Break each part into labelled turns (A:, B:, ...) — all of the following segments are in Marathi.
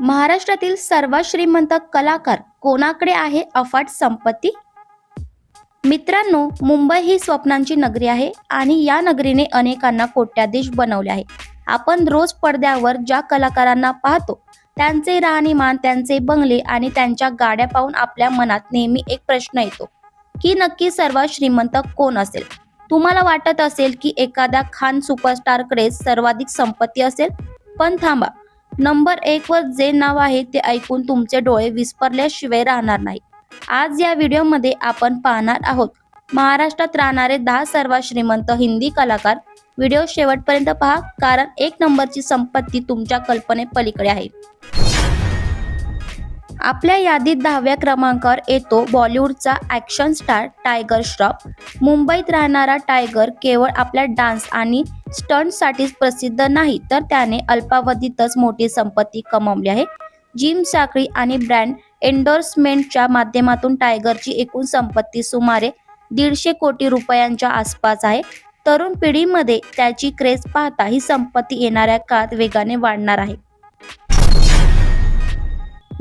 A: महाराष्ट्रातील सर्वात श्रीमंत कलाकार कोणाकडे आहे अफाट संपत्ती? मित्रांनो मुंबई ही स्वप्नांची नगरी आहे आणि या नगरीने अनेकांना कोट्याधीश बनवले आहे आपण रोज पडद्यावर ज्या कलाकारांना पाहतो त्यांचे राहणीमान त्यांचे बंगले आणि त्यांच्या गाड्या पाहून आपल्या मनात नेहमी एक प्रश्न येतो की नक्की सर्वात श्रीमंत कोण असेल? तुम्हाला वाटत असेल की एखाद्या खान सुपरस्टारकडे सर्वाधिक संपत्ती असेल? पण थांबा नंबर एक वर जे नाव आहे ते ऐकून तुमचे डोळे विस्परल्याशिवाय राहणार नाही आज या व्हिडिओमध्ये आपण पाहणार आहोत. महाराष्ट्रात राहणारे दहा सर्वात श्रीमंत हिंदी कलाकार. व्हिडिओ शेवटपर्यंत पहा कारण एक नंबरची संपत्ती तुमच्या कल्पने पलीकडे आहे. आपल्या यादीत दहाव्या क्रमांकावर येतो बॉलिवूडचा ॲक्शन स्टार टायगर श्रॉफ. मुंबईत राहणारा टायगर केवळ आपल्या डान्स आणि स्टंटसाठीच प्रसिद्ध नाही तर त्याने अल्पावधीतच मोठी संपत्ती कमावली आहे. जिम साखळी आणि ब्रँड एन्डोर्समेंटच्या माध्यमातून टायगरची एकूण संपत्ती सुमारे दीडशे कोटी रुपयांच्या आसपास आहे. तरुण पिढीमध्ये त्याची क्रेज पाहता ही संपत्ती येणाऱ्या काळात वेगाने वाढणार आहे.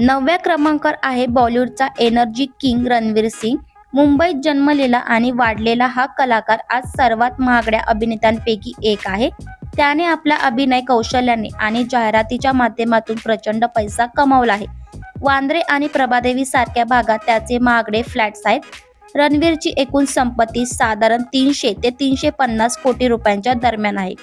A: नवव्या क्रमांकावर आहे बॉलिवूडचा एनर्जी किंग रणवीर सिंग. मुंबईत जन्मलेला आणि वाढलेला हा कलाकार आज सर्वात महागड्या अभिनेत्यांपैकी एक आहे. त्याने आपल्या अभिनय कौशल्याने आणि जाहिरातीच्या माध्यमातून प्रचंड पैसा कमावला आहे. वांद्रे आणि प्रभादेवी सारख्या भागात त्याचे महागडे फ्लॅट्स आहेत. रणवीरची एकूण संपत्ती साधारण तीनशे ते तीनशे पन्नास कोटी रुपयांच्या दरम्यान आहे.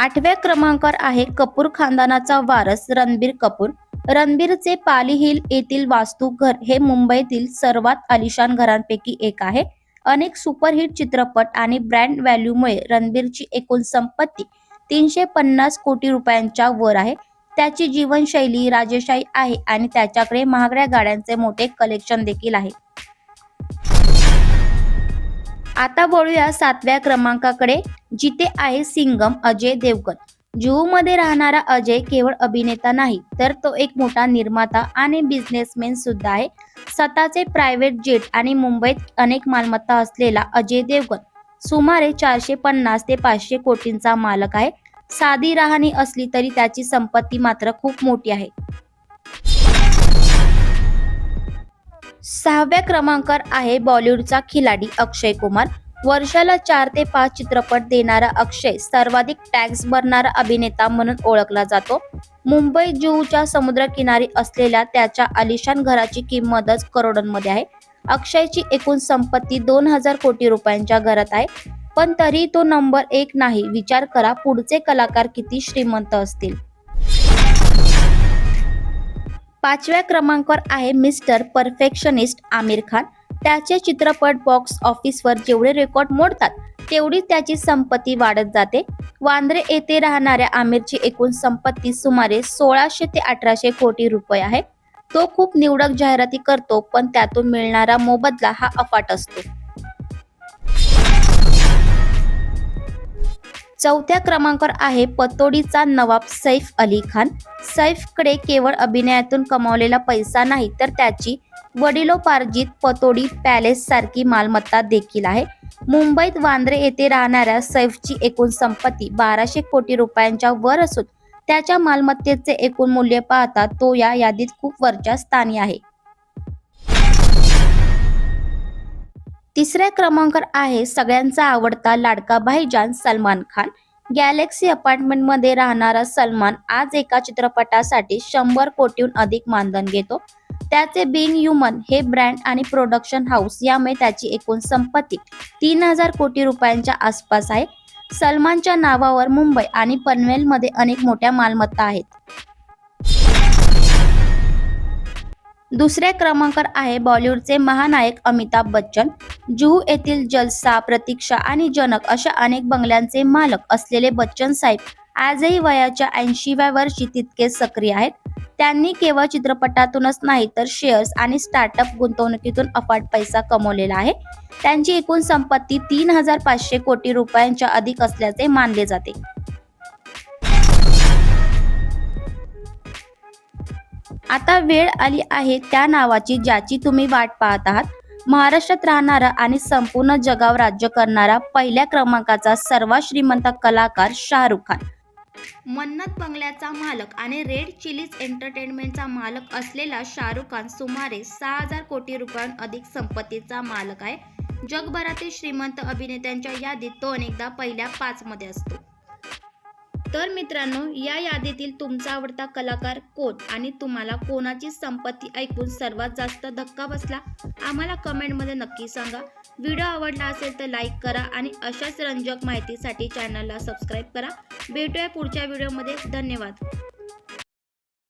A: आठव्या क्रमांकावर आहे कपूर खानदानाचा वारस रणबीर कपूर. रणबीरचे पाली हिल येथील वास्तुघर हे मुंबईतील सर्वात आलिशान घरांपैकी एक आहे. अनेक सुपरहिट चित्रपट आणि ब्रँड व्हॅल्यूमुळे रणबीरची एकूण संपत्ती तीनशे पन्नास कोटी रुपयांच्या वर आहे. त्याची जीवनशैली राजेशाही आहे आणि त्याच्याकडे महागड्या गाड्यांचे मोठे कलेक्शन देखील आहे. आता बोलूया सातव्या क्रमांकाकडे. जिथे आहे सिंगम अजय देवगण. जुहूमध्ये राहणारा अजय केवळ अभिनेता नाही तर तो एक मोठा निर्माता आणि बिझनेसमॅन सुद्धा आहे. स्वतःचे प्रायव्हेट जेट आणि मुंबईत अनेक मालमत्ता असलेला अजय देवगण सुमारे चारशे पन्नास ते पाचशे कोटींचा मालक आहे. साधी राहणी असली तरी त्याची संपत्ती मात्र खूप मोठी आहे. सहाव्या क्रमांकावर आहे बॉलिवूडचा खिलाडी अक्षय कुमार. वर्षाला चार ते पाच चित्रपट देणारा अक्षय सर्वाधिक टॅक्स भरणारा अभिनेता म्हणून ओळखला जातो. मुंबई जुहूच्या समुद्रकिनारी असलेल्या त्याच्या आलिशान घराची किंमतच करोडोंमध्ये आहे. अक्षयची एकूण संपत्ती दोन हजार कोटी रुपयांच्या घरात आहे. पण तरी तो नंबर एक नाही. विचार करा पुढचे कलाकार किती श्रीमंत असतील? पाचव्या पाचव्या क्रमांकावर आहे मिस्टर परफेक्शनिस्ट आमिर खान. त्याचे चित्रपट बॉक्स ऑफिसवर जेवढे रेकॉर्ड मोडतात तेवढी त्याची संपत्ती वाढत जाते. वांद्रे येथे राहणाऱ्या आमिरची एकूण संपत्ती सुमारे सोळाशे ते अठराशे कोटी रुपये आहे. तो खूप निवडक जाहिराती करतो पण त्यातून मिळणारा मोबदला हा अफाट असतो. चौथ्या क्रमांकावर आहे पतोडीचा नवाब सैफ अली खान. सैफकडे केवळ अभिनयातून कमावलेला पैसा नाही तर त्याची वडिलोपार्जित पतोडी पॅलेस सारखी मालमत्ता देखील आहे. मुंबईत वांद्रे येथे राहणाऱ्या सैफची एकूण संपत्ती बाराशे कोटी रुपयांच्या वर असून त्याच्या मालमत्तेचे एकूण मूल्य पाहता तो या यादीत खूप वरच्या स्थानी आहे. तिसऱ्या क्रमांकावर आहे सगळ्यांचा आवडता लाडका भाईजान सलमान खान. गॅलेक्सी अपार्टमेंटमध्ये राहणारा सलमान आज एका चित्रपटासाठी शंभर कोटीहून अधिक मानधन घेतो. त्याचे बिंग ह्युमन हे ब्रँड आणि प्रोडक्शन हाऊस यामुळे त्याची एकूण संपत्ती तीन हजार कोटी रुपयांच्या आसपास आहे. सलमानच्या नावावर मुंबई आणि पनवेलमध्ये अनेक मोठ्या मालमत्ता आहेत. दुसऱ्या क्रमांकावर आहे बॉलिवूडचे महानायक अमिताभ बच्चन. जुहू येथील जलसा प्रतीक्षा आणि जनक अशा अनेक बंगल्यांचे मालक असलेले बच्चन साहेब आजही वयाच्या ऐंशीव्या वर्षी तितकेच सक्रिय आहेत. त्यांनी केवळ चित्रपटातूनच नाही तर शेअर्स आणि स्टार्टअप गुंतवणुकीतून अफाट पैसा कमवलेला आहे. त्यांची एकूण संपत्ती तीन हजार पाचशे कोटी रुपयांच्या अधिक असल्याचे मानले जाते. आता वेळ आली आहे त्या नावाची ज्याची तुम्ही वाट पाहत आहात. महाराष्ट्रात राहणारा आणि संपूर्ण जगावर राज्य करणारा पहिल्या क्रमांकाचा सर्वात श्रीमंत कलाकार शाहरुख खान. मन्नत बंगल्याचा मालक आणि रेड चिलीज एंटरटेनमेंटचा मालक असलेला शाहरुख खान सुमारे सहा हजार कोटी रुपयांअधिक अधिक संपत्तीचा मालक आहे. जगभरातील श्रीमंत अभिनेत्यांच्या यादीत तो अनेकदा पहिल्या पाचमध्ये असतो. तर मित्रांनो या यादीतील तुमचा आवडता कलाकार कोण आणि तुम्हाला कोणाची संपत्ती ऐकून सर्वात जास्त धक्का बसला आम्हाला कमेंटमध्ये नक्की सांगा. व्हिडिओ आवडला असेल तर लाईक करा आणि अशाच रंजक माहितीसाठी चॅनलला सबस्क्राईब करा. भेटूया पुढच्या व्हिडिओमध्ये. धन्यवाद.